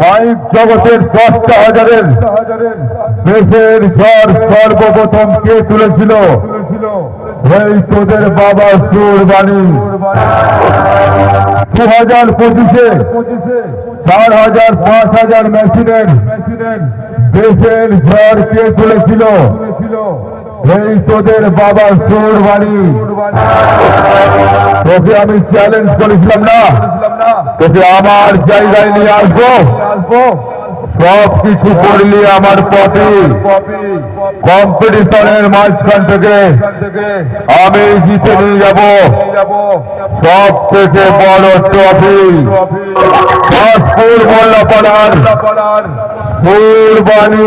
Mic জগতের দশটা হাজারের দেশের ঝড় সর্বপ্রথম কে তুলেছিল? এই তোদের বাবা সুর বাণী দু হাজার পঁচিশে চার হাজার পাঁচ হাজার মেশিনের দেশের ঝড় কে তুলেছিল? এই তোদের বাবা সুর বাণী তোকে আমি চ্যালেঞ্জ করেছিলাম না? তোকে আমার জায়গায় নিয়ে আসব। সব কিছু করলি আমার পথে কম্পিটিশনের মাঝখান থেকে আমি জিতে নিয়ে যাব। সব থেকে বড় ট্রফি। পাসপুর মোল্লাপাড়ার সুরবাণী।